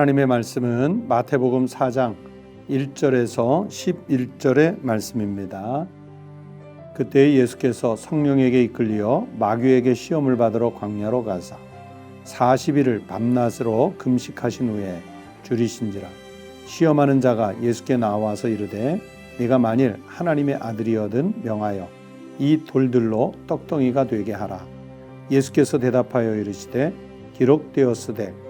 하나님의 말씀은 마태복음 4장 1절에서 11절의 말씀입니다. 그때 예수께서 성령에게 이끌려 마귀에게 시험을 받으러 광야로 가사 40일을 밤낮으로 금식하신 후에 줄이신지라 시험하는 자가 예수께 나와서 이르되 네가 만일 하나님의 아들이거든 명하여 이 돌들로 떡덩이가 되게 하라 예수께서 대답하여 이르시되 기록되었으되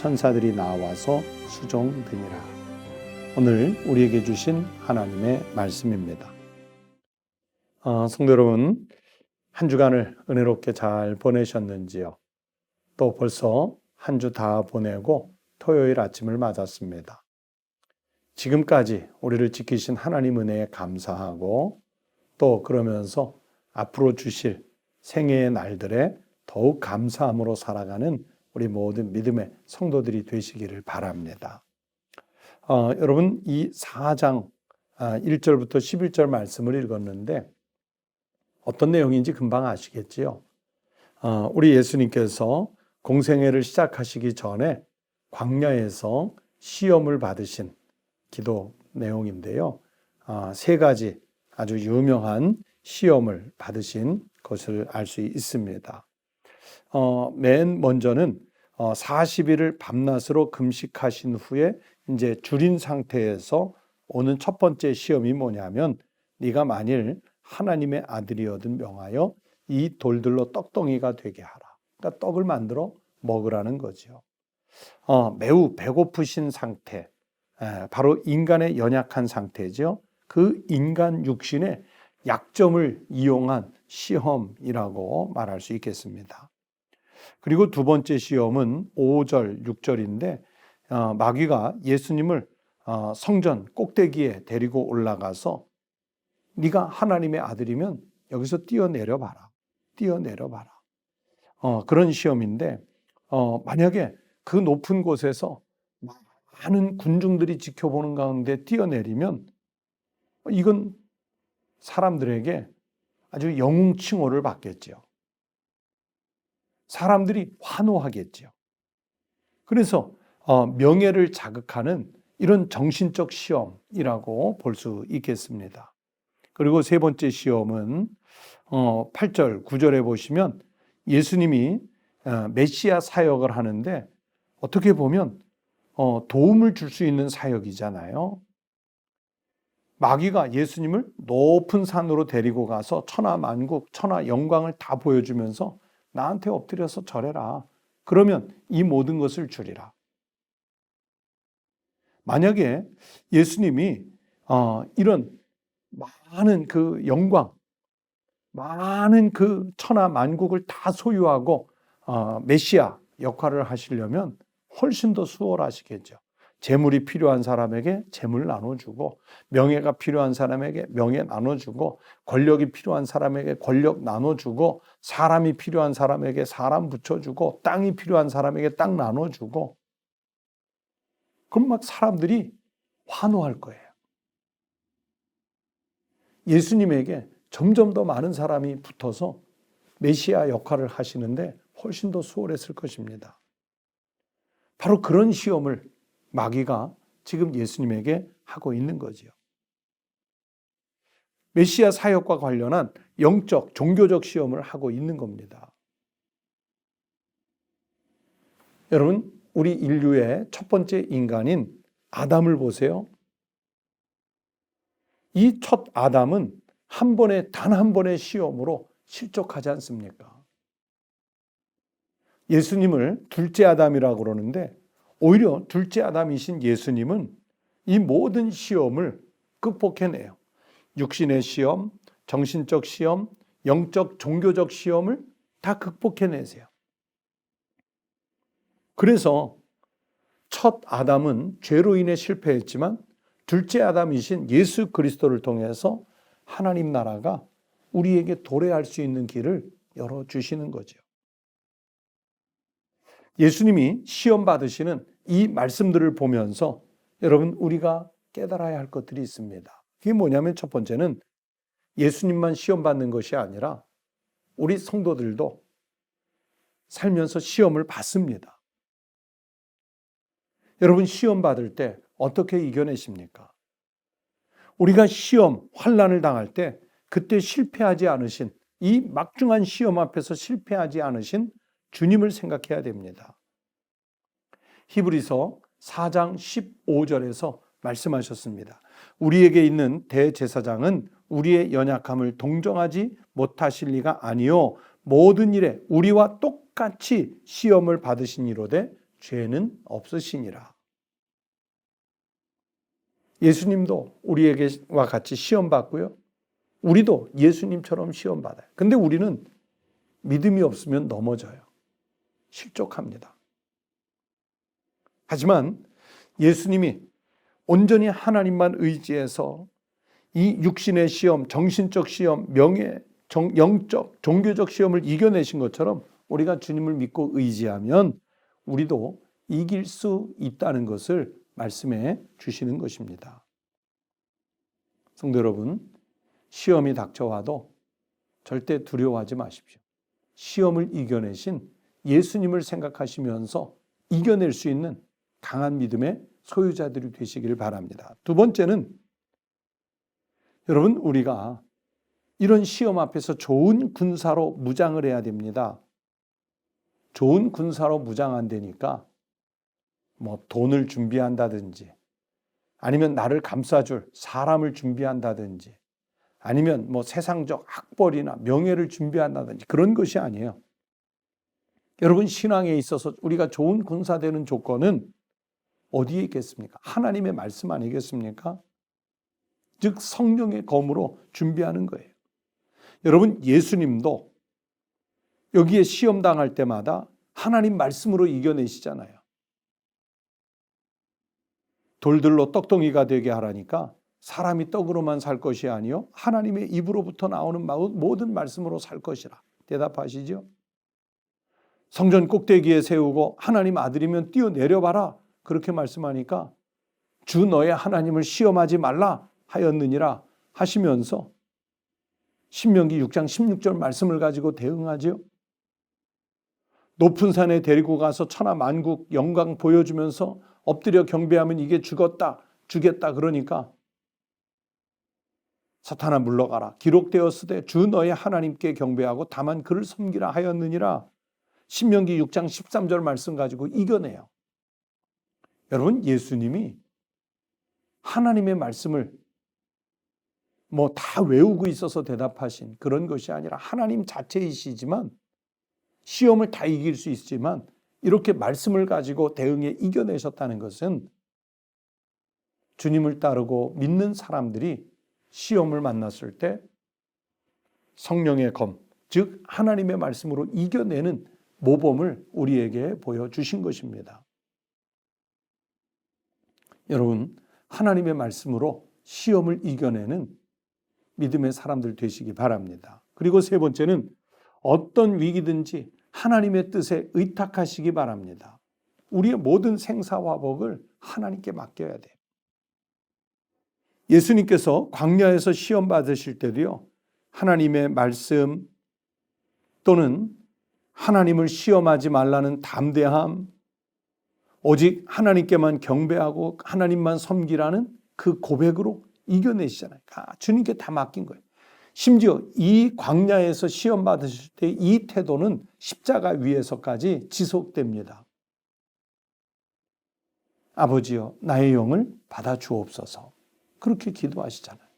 천사들이 나와서 수종되니라 오늘 우리에게 주신 하나님의 말씀입니다. 어, 성도 여러분, 한 주간을 은혜롭게 잘 보내셨는지요? 또 벌써 한 주 다 보내고 토요일 아침을 맞았습니다. 지금까지 우리를 지키신 하나님 은혜에 감사하고 또 그러면서 앞으로 주실 생애의 날들에 더욱 감사함으로 살아가는 우리 모든 믿음의 성도들이 되시기를 바랍니다. 어, 여러분 이 4장 1절부터 11절 말씀을 읽었는데 어떤 내용인지 금방 아시겠지요. 어, 우리 예수님께서 공생애를 시작하시기 전에 광야에서 시험을 받으신 기도 내용인데요. 어, 세 가지 아주 유명한 시험을 받으신 것을 알 수 있습니다. 어, 맨 먼저는 어, 40일을 밤낮으로 금식하신 후에 이제 줄인 상태에서 오는 첫 번째 시험이 뭐냐면 네가 만일 하나님의 아들이거든 명하여 이 돌들로 떡덩이가 되게 하라. 그러니까 떡을 만들어 먹으라는 거죠. 어, 매우 배고프신 상태, 에, 바로 인간의 연약한 상태죠. 그 인간 육신의 약점을 이용한 시험이라고 말할 수 있겠습니다. 그리고 두 번째 시험은 5절, 6절인데 어, 마귀가 예수님을 어, 성전 꼭대기에 데리고 올라가서 네가 하나님의 아들이면 여기서 뛰어내려 봐라. 뛰어내려 봐라. 어, 그런 시험인데 어, 만약에 그 높은 곳에서 많은 군중들이 지켜보는 가운데 뛰어내리면 이건 사람들에게 아주 영웅 칭호를 받겠죠. 사람들이 환호하겠죠. 그래서 어, 명예를 자극하는 이런 정신적 시험이라고 볼 수 있겠습니다. 그리고 세 번째 시험은 8절, 어, 9절에 보시면 예수님이 어, 메시아 사역을 하는데 어떻게 보면 도움을 줄 수 있는 사역이잖아요. 마귀가 예수님을 높은 산으로 데리고 가서 천하 만국, 천하 영광을 다 보여주면서 나한테 엎드려서 절해라. 그러면 이 모든 것을 주리라. 만약에 예수님이 어, 이런 많은 그 영광, 많은 그 천하 만국을 다 소유하고 어, 메시아 역할을 하시려면 훨씬 더 수월하시겠죠. 재물이 필요한 사람에게 재물 나눠주고 명예가 필요한 사람에게 명예 나눠주고 권력이 필요한 사람에게 권력 나눠주고 사람이 필요한 사람에게 사람 붙여주고 땅이 필요한 사람에게 땅 나눠주고 그럼 막 사람들이 환호할 거예요. 예수님에게 점점 더 많은 사람이 붙어서 메시아 역할을 하시는데 훨씬 더 수월했을 것입니다. 바로 그런 시험을 마귀가 지금 예수님에게 하고 있는 거지요. 메시아 사역과 관련한 영적, 종교적 시험을 하고 있는 겁니다. 여러분, 우리 인류의 첫 번째 인간인 아담을 보세요. 이 첫 아담은 한 번에 단 한 번의 시험으로 실족하지 않습니까? 예수님을 둘째 아담이라고 그러는데 오히려 둘째 아담이신 예수님은 이 모든 시험을 극복해내요. 육신의 시험, 정신적 시험, 영적 종교적 시험을 다 극복해내세요. 그래서 첫 아담은 죄로 인해 실패했지만 둘째 아담이신 예수 그리스도를 통해서 하나님 나라가 우리에게 도래할 수 있는 길을 열어 주시는 거죠. 예수님이 시험 받으시는 이 말씀들을 보면서 여러분 우리가 깨달아야 할 것들이 있습니다. 그게 뭐냐면 첫 번째는 예수님만 시험 받는 것이 아니라 우리 성도들도 살면서 시험을 받습니다. 여러분 시험 받을 때 어떻게 이겨내십니까? 우리가 시험, 환란을 당할 때 그때 실패하지 않으신 이 막중한 시험 앞에서 실패하지 않으신 주님을 생각해야 됩니다. 히브리서 4장 15절에서 말씀하셨습니다. 우리에게 있는 대제사장은 우리의 연약함을 동정하지 못하실 리가 아니요 모든 일에 우리와 똑같이 시험을 받으신 이로되 죄는 없으시니라. 예수님도 우리에게와 같이 시험 받고요. 우리도 예수님처럼 시험 받아요. 근데 우리는 믿음이 없으면 넘어져요. 실족합니다. 하지만 예수님이 온전히 하나님만 의지해서 이 육신의 시험, 정신적 시험, 명예, 정, 영적, 종교적 시험을 이겨내신 것처럼 우리가 주님을 믿고 의지하면 우리도 이길 수 있다는 것을 말씀해 주시는 것입니다. 성도 여러분, 시험이 닥쳐와도 절대 두려워하지 마십시오. 시험을 이겨내신 예수님을 생각하시면서 이겨낼 수 있는 강한 믿음의 소유자들이 되시기를 바랍니다. 두 번째는 여러분 우리가 이런 시험 앞에서 좋은 군사로 무장을 해야 됩니다. 좋은 군사로 무장 안 되니까 뭐 돈을 준비한다든지 아니면 나를 감싸줄 사람을 준비한다든지 아니면 뭐 세상적 학벌이나 명예를 준비한다든지 그런 것이 아니에요. 여러분 신앙에 있어서 우리가 좋은 군사 되는 조건은 어디에 있겠습니까? 하나님의 말씀 아니겠습니까? 즉 성령의 검으로 준비하는 거예요. 여러분 예수님도 여기에 시험 당할 때마다 하나님 말씀으로 이겨내시잖아요. 돌들로 떡덩이가 되게 하라니까 사람이 떡으로만 살 것이 아니요 하나님의 입으로부터 나오는 모든 말씀으로 살 것이라 대답하시죠. 성전 꼭대기에 세우고 하나님 아들이면 뛰어내려 봐라 그렇게 말씀하니까 주 너의 하나님을 시험하지 말라 하였느니라 하시면서 신명기 6장 16절 말씀을 가지고 대응하지요. 높은 산에 데리고 가서 천하 만국 영광 보여주면서 엎드려 경배하면 이게 죽었다, 주겠다 그러니까 사탄아 물러가라. 기록되었으되 주 너의 하나님께 경배하고 다만 그를 섬기라 하였느니라. 신명기 6장 13절 말씀 가지고 이겨내요. 여러분, 예수님이 하나님의 말씀을 뭐 다 외우고 있어서 대답하신 그런 것이 아니라 하나님 자체이시지만 시험을 다 이길 수 있지만 이렇게 말씀을 가지고 대응에 이겨내셨다는 것은 주님을 따르고 믿는 사람들이 시험을 만났을 때 성령의 검, 즉 하나님의 말씀으로 이겨내는 모범을 우리에게 보여주신 것입니다. 여러분, 하나님의 말씀으로 시험을 이겨내는 믿음의 사람들 되시기 바랍니다. 그리고 세 번째는 어떤 위기든지 하나님의 뜻에 의탁하시기 바랍니다. 우리의 모든 생사화복을 하나님께 맡겨야 돼요. 예수님께서 광야에서 시험 받으실 때도요, 하나님의 말씀 또는 하나님을 시험하지 말라는 담대함, 오직 하나님께만 경배하고 하나님만 섬기라는 그 고백으로 이겨내시잖아요. 아, 주님께 다 맡긴 거예요. 심지어 이 광야에서 시험 받으실 때 이 태도는 십자가 위에서까지 지속됩니다. 아버지여 나의 영을 받아 주옵소서. 그렇게 기도하시잖아요.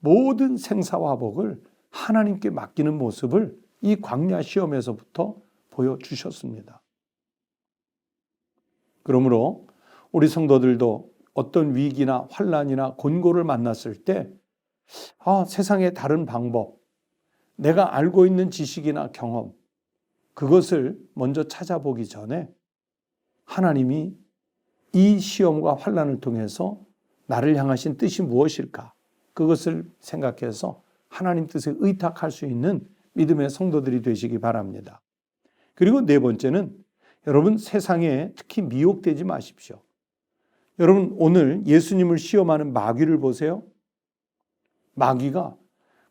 모든 생사화복을 하나님께 맡기는 모습을 이 광야 시험에서부터 보여주셨습니다. 그러므로 우리 성도들도 어떤 위기나 환란이나 곤고를 만났을 때 아, 세상의 다른 방법, 내가 알고 있는 지식이나 경험, 그것을 먼저 찾아보기 전에 하나님이 이 시험과 환란을 통해서 나를 향하신 뜻이 무엇일까? 그것을 생각해서 하나님 뜻에 의탁할 수 있는 믿음의 성도들이 되시기 바랍니다. 그리고 네 번째는 여러분 세상에 특히 미혹되지 마십시오. 여러분 오늘 예수님을 시험하는 마귀를 보세요. 마귀가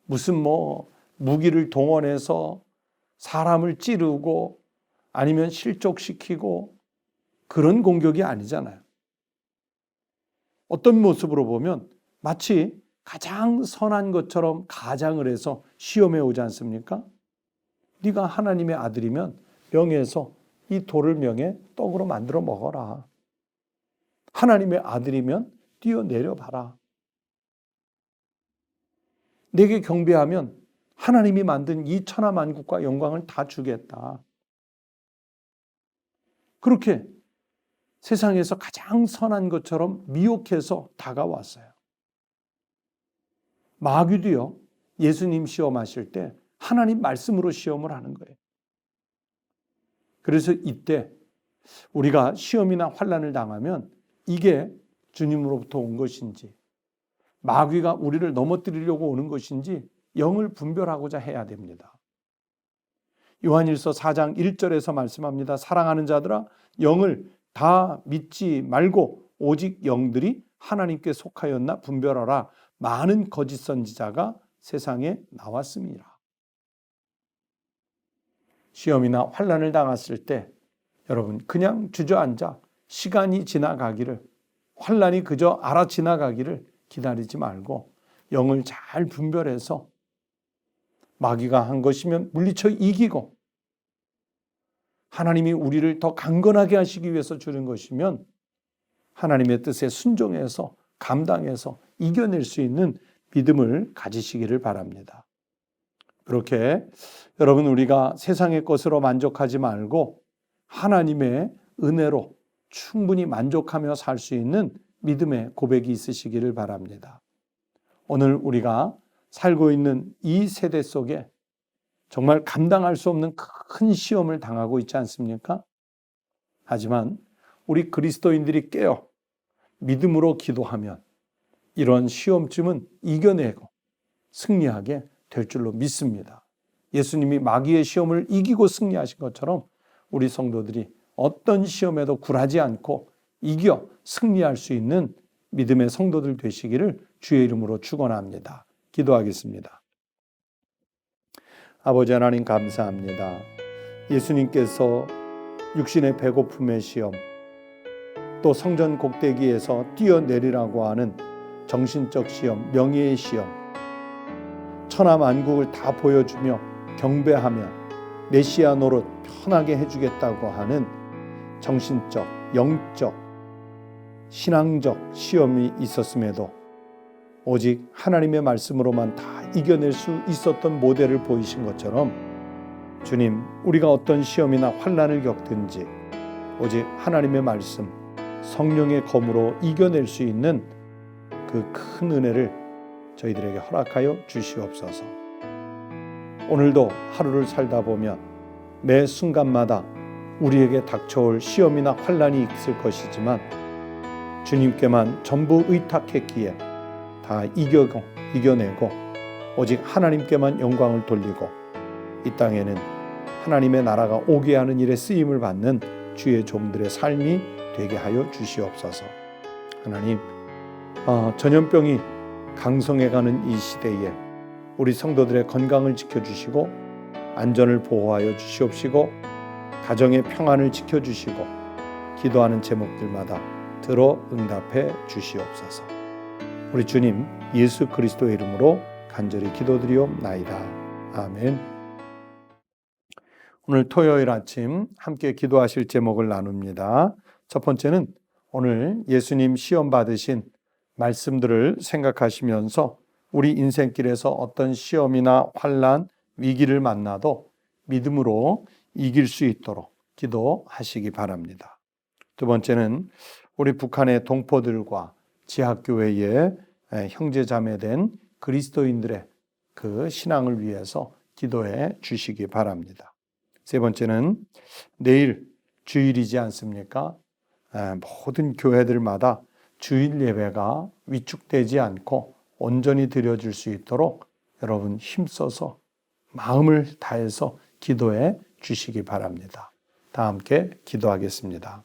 무슨 뭐 무기를 동원해서 사람을 찌르고 아니면 실족시키고 그런 공격이 아니잖아요. 어떤 모습으로 보면 마치 가장 선한 것처럼 가장을 해서 시험에 오지 않습니까? 네가 하나님의 아들이면 명예에서 이 돌을 명예 떡으로 만들어 먹어라. 하나님의 아들이면 뛰어내려 봐라. 내게 경배하면 하나님이 만든 이 천하 만국과 영광을 다 주겠다. 그렇게 세상에서 가장 선한 것처럼 미혹해서 다가왔어요. 마귀도요, 예수님 시험하실 때 하나님 말씀으로 시험을 하는 거예요. 그래서 이때 우리가 시험이나 환란을 당하면 이게 주님으로부터 온 것인지 마귀가 우리를 넘어뜨리려고 오는 것인지 영을 분별하고자 해야 됩니다. 요한일서 4장 1절에서 말씀합니다. 사랑하는 자들아 영을 다 믿지 말고 오직 영들이 하나님께 속하였나 분별하라. 많은 거짓 선지자가 세상에 나왔습니다. 시험이나 환란을 당했을 때 여러분 그냥 주저앉아 시간이 지나가기를 환란이 그저 알아 지나가기를 기다리지 말고 영을 잘 분별해서 마귀가 한 것이면 물리쳐 이기고 하나님이 우리를 더 강건하게 하시기 위해서 주는 것이면 하나님의 뜻에 순종해서 감당해서 이겨낼 수 있는 믿음을 가지시기를 바랍니다. 그렇게 여러분 우리가 세상의 것으로 만족하지 말고 하나님의 은혜로 충분히 만족하며 살 수 있는 믿음의 고백이 있으시기를 바랍니다. 오늘 우리가 살고 있는 이 세대 속에 정말 감당할 수 없는 큰 시험을 당하고 있지 않습니까? 하지만 우리 그리스도인들이 깨어 믿음으로 기도하면 이런 시험쯤은 이겨내고 승리하게 될 줄로 믿습니다. 예수님이 마귀의 시험을 이기고 승리하신 것처럼 우리 성도들이 어떤 시험에도 굴하지 않고 이겨 승리할 수 있는 믿음의 성도들 되시기를 주의 이름으로 축원합니다. 기도하겠습니다. 아버지 하나님 감사합니다. 예수님께서 육신의 배고픔의 시험, 또 성전 곡대기에서 뛰어내리라고 하는 정신적 시험, 명예의 시험, 천하 만국을 다 보여주며 경배하며 메시아 노릇 편하게 해주겠다고 하는 정신적, 영적, 신앙적 시험이 있었음에도 오직 하나님의 말씀으로만 다 이겨낼 수 있었던 모델을 보이신 것처럼 주님, 우리가 어떤 시험이나 환란을 겪든지 오직 하나님의 말씀, 성령의 검으로 이겨낼 수 있는 그 큰 은혜를 저희들에게 허락하여 주시옵소서. 오늘도 하루를 살다 보면 매 순간마다 우리에게 닥쳐올 시험이나 환란이 있을 것이지만 주님께만 전부 의탁했기에 다 이겨고 이겨내고 오직 하나님께만 영광을 돌리고 이 땅에는 하나님의 나라가 오게 하는 일에 쓰임을 받는 주의 종들의 삶이 되게 하여 주시옵소서. 하나님, 어, 전염병이 강성해가는 이 시대에 우리 성도들의 건강을 지켜주시고 안전을 보호하여 주시옵시고 가정의 평안을 지켜주시고 기도하는 제목들마다 들어 응답해 주시옵소서. 우리 주님 예수 그리스도의 이름으로 간절히 기도드리옵나이다. 아멘. 오늘 토요일 아침 함께 기도하실 제목을 나눕니다. 첫 번째는 오늘 예수님 시험 받으신 말씀들을 생각하시면서 우리 인생길에서 어떤 시험이나 환란, 위기를 만나도 믿음으로 이길 수 있도록 기도하시기 바랍니다. 두 번째는 우리 북한의 동포들과 지하교회의 형제 자매 된 그리스도인들의 그 신앙을 위해서 기도해 주시기 바랍니다. 세 번째는 내일 주일이지 않습니까? 모든 교회들마다 주일 예배가 위축되지 않고 온전히 드려질 수 있도록 여러분 힘써서 마음을 다해서 기도해 주시기 바랍니다. 다 함께 기도하겠습니다.